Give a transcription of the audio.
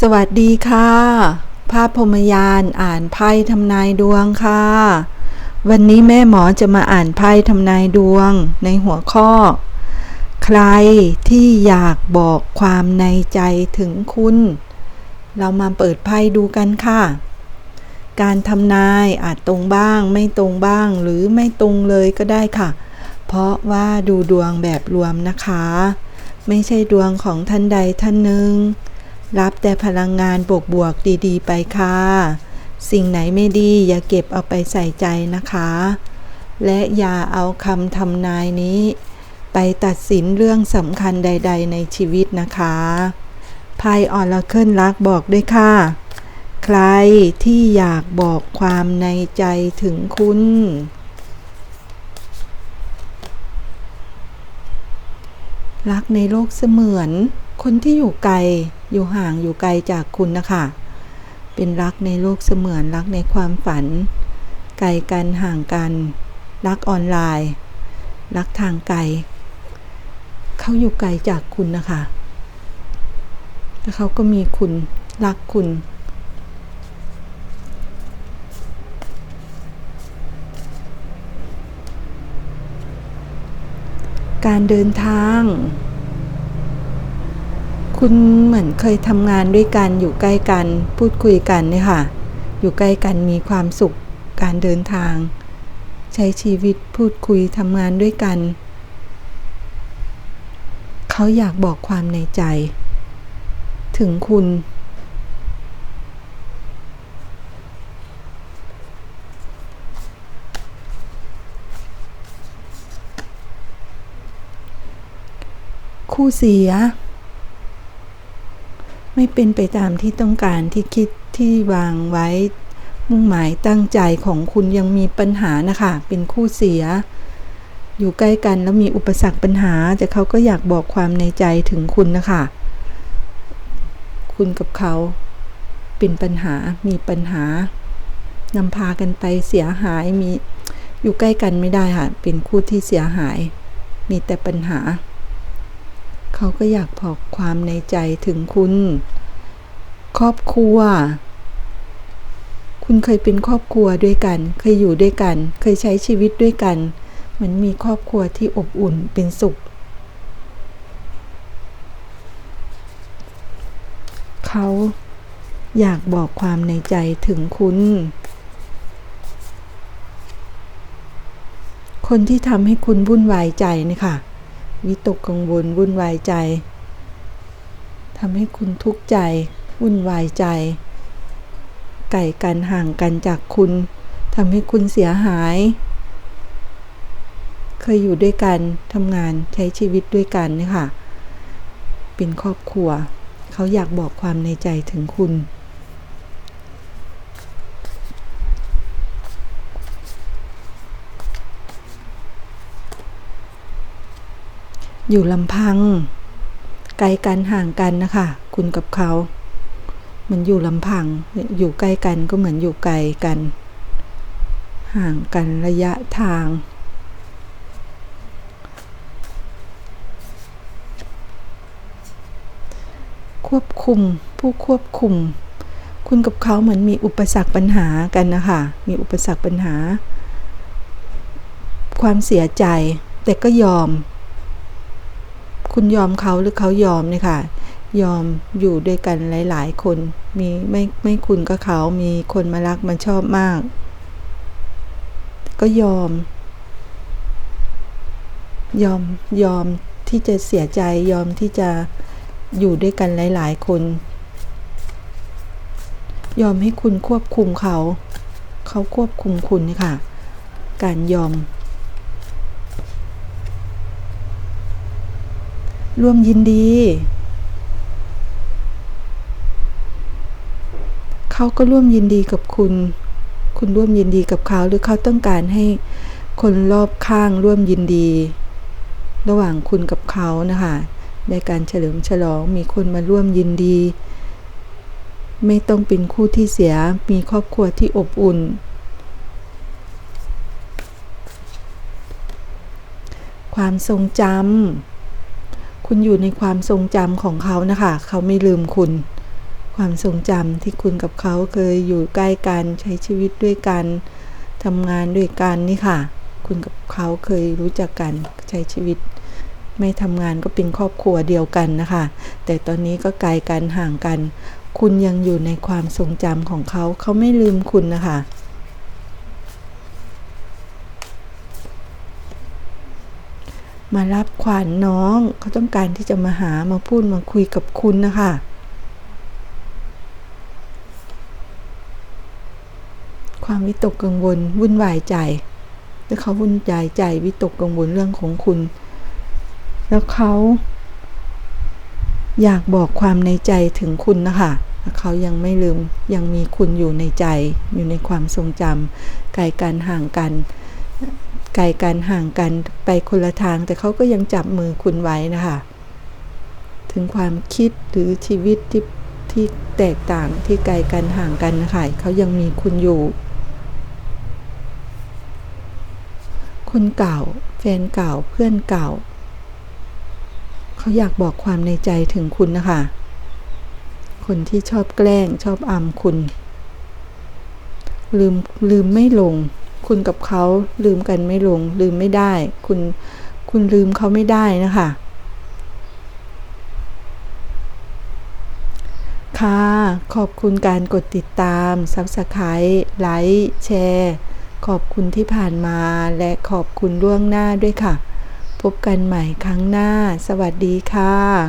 สวัสดีค่ะ ภาพพรมยานอ่านไพ่ทำนายดวงค่ะ วันนี้แม่หมอจะมาอ่านไพ่ทำนายดวงในหัวข้อ ใครที่อยากบอกความในใจถึงคุณ เรามาเปิดไพ่ดูกันค่ะ การทำนายอาจตรงบ้างไม่ตรงบ้างหรือไม่ตรงเลยก็ได้ค่ะ เพราะว่าดูดวงแบบรวมนะคะ ไม่ใช่ดวงของท่านใดท่านหนึ่ง รับแต่พลังงานบวกๆดีๆ ไปค่ะ สิ่งไหนไม่ดีอย่าเก็บเอาไปใส่ใจนะคะ และอย่าเอาคำทำนายนี้ ไปตัดสินเรื่องสำคัญใด ๆ ในชีวิตนะคะไพ่ออลเคิลรักบอกด้วยค่ะ ใครที่อยากบอกความในใจถึงคุณรักในโลกเสมือน คนที่อยู่ไกลอยู่ห่างอยู่ไกลจากคุณนะคะ เป็นรักในโลกเสมือนรักในความฝัน ไกลกันห่างกัน รักออนไลน์ รักทางไกล เขาอยู่ไกลจากคุณนะคะแล้วเขาก็มีคุณรักคุณการเดินทาง คุณเหมือนเคยทำงานด้วยกันอยู่ใกล้กัน พูดคุยกันเนี่ยค่ะ อยู่ใกล้กันมีความสุขการเดินทาง ใช้ชีวิตพูดคุยทำงานด้วยกัน เขาอยากบอกความในใจ ถึงคุณ คู่เสีย ไม่เป็นไปตามที่ต้องการที่คิดที่วางไว้ มุ่งหมายตั้งใจของคุณยังมีปัญหานะคะ เป็นคู่เสีย อยู่ใกล้กันแล้วมีอุปสรรคปัญหา แต่เขาก็อยากบอกความในใจถึงคุณนะคะ คุณกับเขาเป็นปัญหา มีปัญหานำพากันไปเสียหายมีอยู่ใกล้กันไม่ได้ค่ะ เป็นคู่ที่เสียหาย มีแต่ปัญหา เขาก็อยากบอกความในใจถึงคุณ ครอบครัว คุณเคยเป็นครอบครัวด้วยกัน เคยอยู่ด้วยกัน เคยใช้ชีวิตด้วยกัน มันมีครอบครัวที่อบอุ่นเป็นสุข เขาอยากบอกความในใจถึงคุณ คนที่ทำให้คุณวุ่นวายใจนี่ค่ะ วิตกกังวลวุ่นวายใจทำให้คุณทุกข์ใจ วุ่นวายใจ ไก่กันห่างกันจากคุณทำให้คุณเสียหาย เคยอยู่ด้วยกันทำงานใช้ชีวิตด้วยกันนี่ค่ะ เป็นครอบครัว เขาอยากบอกความในใจถึงคุณ อยู่ลำพัง ไกลกันห่างกันนะคะ คุณกับเขา มันอยู่ลำพัง อยู่ใกล้กันก็เหมือนอยู่ไกลกัน ห่างกันระยะทาง ควบคุม ผู้ควบคุม คุณกับเขาเหมือนมีอุปสรรคปัญหากันนะคะ มีอุปสรรคปัญหา ความเสียใจแต่ก็ยอม คุณยอมเขาหรือเขายอมเนี่ยค่ะ ยอมอยู่ด้วยกันหลาย ๆ คนมีไม่ไม่คุณก็เขามีคนมารักมาชอบมาก ก็ยอม ยอมยอมที่จะเสียใจยอมที่จะอยู่ด้วยกันหลาย ๆ คน ยอมให้คุณควบคุมเขา เขาควบคุมคุณนี่ค่ะ การยอม ร่วมยินดี เขาก็ร่วมยินดีกับคุณ คุณร่วมยินดีกับเขาหรือเขาต้องการให้คนรอบข้างร่วมยินดี ระหว่างคุณกับเขานะคะในการเฉลิมฉลองมีคนมาร่วมยินดี ไม่ต้องเป็นคู่ที่เสียมีครอบครัวที่อบอุ่น ความทรงจำ คุณอยู่ในความทรงจำของเขานะคะ เขาไม่ลืมคุณ ความทรงจำที่คุณกับเขาเคยอยู่ใกล้กันใช้ชีวิตด้วยกันทำงานด้วยกันนี่ค่ะ คุณกับเขาเคยรู้จักกันใช้ชีวิต ไม่ทำงานก็เป็นครอบครัวเดียวกันนะคะ แต่ตอนนี้ก็ไกลกันห่างกัน คุณยังอยู่ในความทรงจำของเขา เขาไม่ลืมคุณนะคะ มารับขวัญนน้อง เขาต้องการที่จะมาหามาพูดมาคุยกับคุณนะคะ ความวิตกกังวลวุ่นวายใจแล้วเขาวุ่นวายใจวิตกกังวลเรื่องของคุณ แล้วเขาอยากบอกความในใจถึงคุณนะคะเขายังไม่ลืมยังมีคุณอยู่ในใจ อยู่ในความทรงจำไกลกันห่างกัน ไกลกันห่างกันไปคนละทาง แต่เขาก็ยังจับมือคุณไว้นะคะ ถึงความคิดหรือชีวิตที่ที่แตกต่างที่ไกลกันห่างกันนะคะเขายังมีคุณอยู่ คนเก่า แฟนเก่าเพื่อนเก่า เขาอยากบอกความในใจถึงคุณนะคะ คนที่ชอบแกล้งชอบอำคุณ ลืมลืมไม่ลง คุณกับเขาลืมกันไม่ลง ลืมไม่ได้ คุณคุณลืมเขาไม่ได้นะคะ ค่ะ ขอบคุณการกดติดตาม Subscribe ไลค์แชร์ขอบคุณที่ผ่านมาและขอบคุณล่วงหน้าด้วยค่ะ พบกันใหม่ครั้งหน้า สวัสดีค่ะ